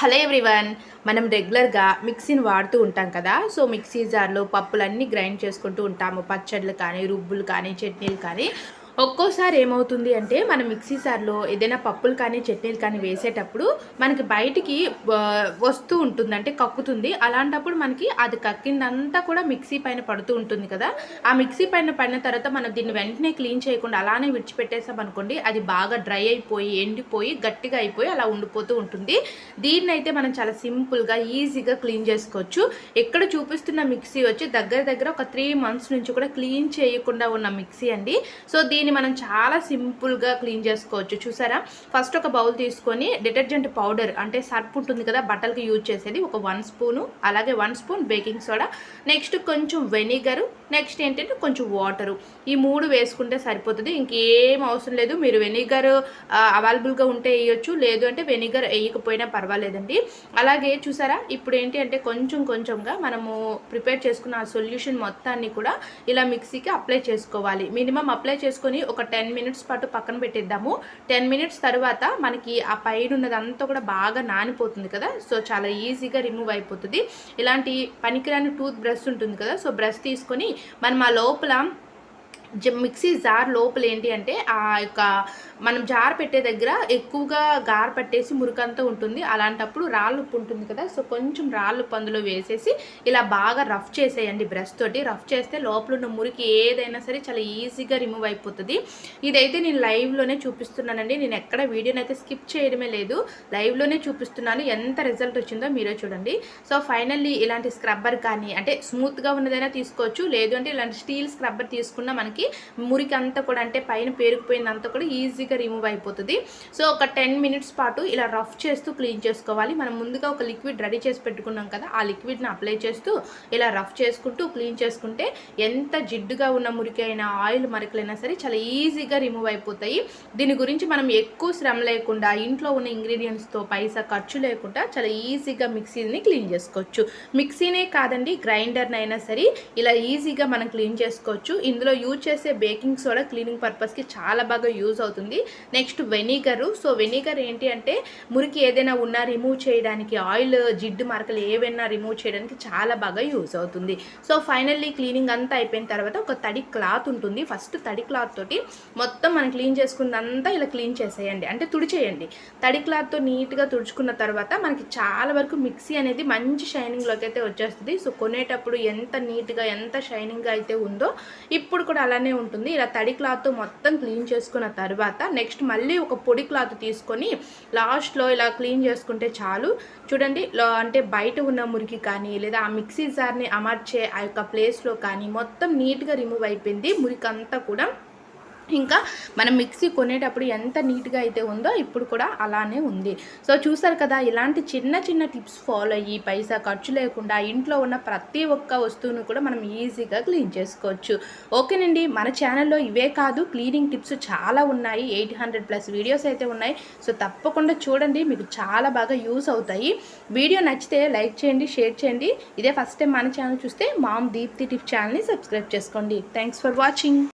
Hello everyone మనం రెగ్యులర్గా మిక్సీని వాడుతూ ఉంటాం కదా. సో మిక్సీ జార్లో పప్పులన్నీ గ్రైండ్ చేసుకుంటూ ఉంటాము. పచ్చళ్ళు కానీ రుబ్బులు కానీ చట్నీలు కానీ. ఒక్కోసారి ఏమవుతుంది అంటే మనం మిక్సీ సార్లో ఏదైనా పప్పులు కానీ చట్నీలు కానీ వేసేటప్పుడు మనకి బయటికి వస్తూ ఉంటుంది అంటే కక్కుతుంది. అలాంటప్పుడు మనకి అది కక్కిందంతా కూడా మిక్సీ పైన పడుతూ ఉంటుంది కదా. ఆ మిక్సీ పైన పడిన తర్వాత మనం దీన్ని వెంటనే క్లీన్ చేయకుండా అలానే విడిచిపెట్టేసామనుకోండి అది బాగా డ్రై అయిపోయి ఎండిపోయి గట్టిగా అయిపోయి అలా ఉండిపోతూ ఉంటుంది. దీన్ని అయితే మనం చాలా సింపుల్గా ఈజీగా క్లీన్ చేసుకోవచ్చు. ఎక్కడ చూపిస్తున్న మిక్సీ వచ్చి దగ్గర దగ్గర ఒక త్రీ మంత్స్ నుంచి కూడా క్లీన్ చేయకుండా ఉన్న మిక్సీ అండి. సో దీన్ని మనం చాలా సింపుల్గా క్లీన్ చేసుకోవచ్చు. చూసారా? ఫస్ట్ ఒక బౌల్ తీసుకొని డిటర్జెంట్ పౌడర్ అంటే సర్ప్ ఉంటుంది కదా బట్టలకి యూజ్ చేసేది ఒక వన్ స్పూను అలాగే one spoon baking soda next కొంచెం వెనిగరు నెక్స్ట్ ఏంటంటే కొంచెం వాటరు. ఈ మూడు వేసుకుంటే సరిపోతుంది. ఇంకేం అవసరం లేదు. మీరు వెనిగర్ అవైలబుల్గా ఉంటే వేయొచ్చు లేదు అంటే వెనిగర్ వేయకపోయినా పర్వాలేదండి. అలాగే చూసారా? ఇప్పుడు ఏంటి అంటే కొంచెం కొంచెంగా మనము ప్రిపేర్ చేసుకున్న ఆ సొల్యూషన్ మొత్తాన్ని కూడా ఇలా మిక్సీకి అప్లై చేసుకోవాలి. మినిమం అప్లై చేసుకొని ఒక టెన్ మినిట్స్ పాటు పక్కన పెట్టేద్దాము. టెన్ మినిట్స్ తర్వాత మనకి ఆ పైన ఉన్నదంతా కూడా బాగా నానిపోతుంది కదా. సో చాలా ఈజీగా రిమూవ్ అయిపోతుంది. ఇలాంటి పనికిరాని టూత్ బ్రష్ ఉంటుంది కదా. సో బ్రష్ తీసుకొని మనం ఆ లోపల జ- మిక్సీ జార్ లోపల ఏంటి అంటే ఆ యొక్క మనం జార్ పెట్టే దగ్గర ఎక్కువగా గార పట్టేసి మురికంతా ఉంటుంది. అలాంటప్పుడు రాళ్ళు ఉప్పు ఉంటుంది కదా. సో కొంచెం రాళ్ళు ఉప్పు అందులో వేసేసి ఇలా బాగా రఫ్ చేసేయండి బ్రష్ తోటి. రఫ్ చేస్తే లోపల ఉన్న మురికి ఏదైనా సరే చాలా ఈజీగా రిమూవ్ అయిపోతుంది. ఇదైతే నేను లైవ్లోనే చూపిస్తున్నానండి. నేను ఎక్కడ వీడియోని అయితే స్కిప్ చేయడమే లేదు. లైవ్లోనే చూపిస్తున్నాను. ఎంత రిజల్ట్ వచ్చిందో మీరే చూడండి. సో ఫైనల్లీ ఇలాంటి స్క్రబ్బర్ కానీ అంటే స్మూత్గా ఉన్నదైనా తీసుకోవచ్చు. లేదు అంటే ఇలాంటి స్టీల్ స్క్రబ్బర్ తీసుకున్న మనకి మురికి అంతా కూడా అంటే పైన పేరుకుపోయిందంతా కూడా ఈజీగా రిమూవ్ అయిపోతుంది. సో ఒక టెన్ మినిట్స్ పాటు ఇలా రఫ్ చేస్తూ క్లీన్ చేసుకోవాలి. మనం ముందుగా ఒక లిక్విడ్ రెడీ చేసి పెట్టుకున్నాం కదా ఆ లిక్విడ్ని అప్లై చేస్తూ ఇలా రఫ్ చేసుకుంటూ క్లీన్ చేసుకుంటే ఎంత జిడ్డుగా ఉన్న మురికి అయినా ఆయిల్ మరకలైనా సరే చాలా ఈజీగా రిమూవ్ అయిపోతాయి. దీని గురించి మనం ఎక్కువ శ్రమ లేకుండా ఇంట్లో ఉన్న ఇంగ్రీడియంట్స్తో పైసా ఖర్చు లేకుండా చాలా ఈజీగా మిక్సీని క్లీన్ చేసుకోవచ్చు. మిక్సీనే కాదండి గ్రైండర్నైనా సరే ఇలా ఈజీగా మనం క్లీన్ చేసుకోవచ్చు. ఇందులో యూజ్ చేసే బేకింగ్ సోడా క్లీనింగ్ పర్పస్కి చాలా బాగా యూజ్ అవుతుంది. Next vinegar. సో వెనిగర్ ఏంటి అంటే మురికి ఏదైనా ఉన్నా రిమూవ్ చేయడానికి ఆయిల్ జిడ్డు మరకలు ఏవైనా రిమూవ్ చేయడానికి చాలా బాగా యూజ్ అవుతుంది. సో ఫైనల్లీ క్లీనింగ్ అంతా అయిపోయిన తర్వాత ఒక తడి క్లాత్ ఉంటుంది. ఫస్ట్ తడి క్లాత్ తోటి మొత్తం మనం క్లీన్ చేసుకున్నదంతా ఇలా క్లీన్ చేసేయండి. అంటే తుడిచేయండి. తడి క్లాత్తో నీట్గా తుడుచుకున్న తర్వాత మనకి చాలా వరకు మిక్సీ అనేది మంచి షైనింగ్లోకి అయితే వచ్చేస్తుంది. సో కొనేటప్పుడు ఎంత నీట్గా ఎంత షైనింగ్గా అయితే ఉందో ఇప్పుడు కూడా అలానే ఉంటుంది. ఇలా తడి క్లాత్తో మొత్తం క్లీన్ చేసుకున్న తర్వాత నెక్స్ట్ మళ్ళీ ఒక పొడి క్లాత్ తీసుకొని లాస్ట్లో ఇలా క్లీన్ చేసుకుంటే చాలు. చూడండి అంటే బయట ఉన్న మురికి కానీ లేదా ఆ మిక్సీ జార్ని అమర్చే ఆ యొక్క ప్లేస్లో కానీ మొత్తం నీట్గా రిమూవ్ అయిపోయింది మురికి అంతా కూడా. ఇంకా మనం మిక్సీ కొనేటప్పుడు ఎంత నీట్గా అయితే ఉందో ఇప్పుడు కూడా అలానే ఉంది. సో చూసారు కదా ఇలాంటి చిన్న చిన్న టిప్స్ ఫాలో అయ్యి పైసా ఖర్చు లేకుండా ఇంట్లో ఉన్న ప్రతి ఒక్క వస్తువును కూడా మనం ఈజీగా క్లీన్ చేసుకోవచ్చు. ఓకేనండి మన ఛానల్లో ఇవే కాదు క్లీనింగ్ టిప్స్ చాలా ఉన్నాయి. ఎయిట్ హండ్రెడ్ ప్లస్ వీడియోస్ అయితే ఉన్నాయి. సో తప్పకుండా చూడండి మీకు చాలా బాగా యూస్ అవుతాయి. వీడియో నచ్చితే లైక్ చేయండి షేర్ చేయండి. ఇదే ఫస్ట్ టైం మన ఛానల్ చూస్తే మామ్ దీప్తి టిప్ ఛానల్ని సబ్స్క్రైబ్ చేసుకోండి. Thanks for watching.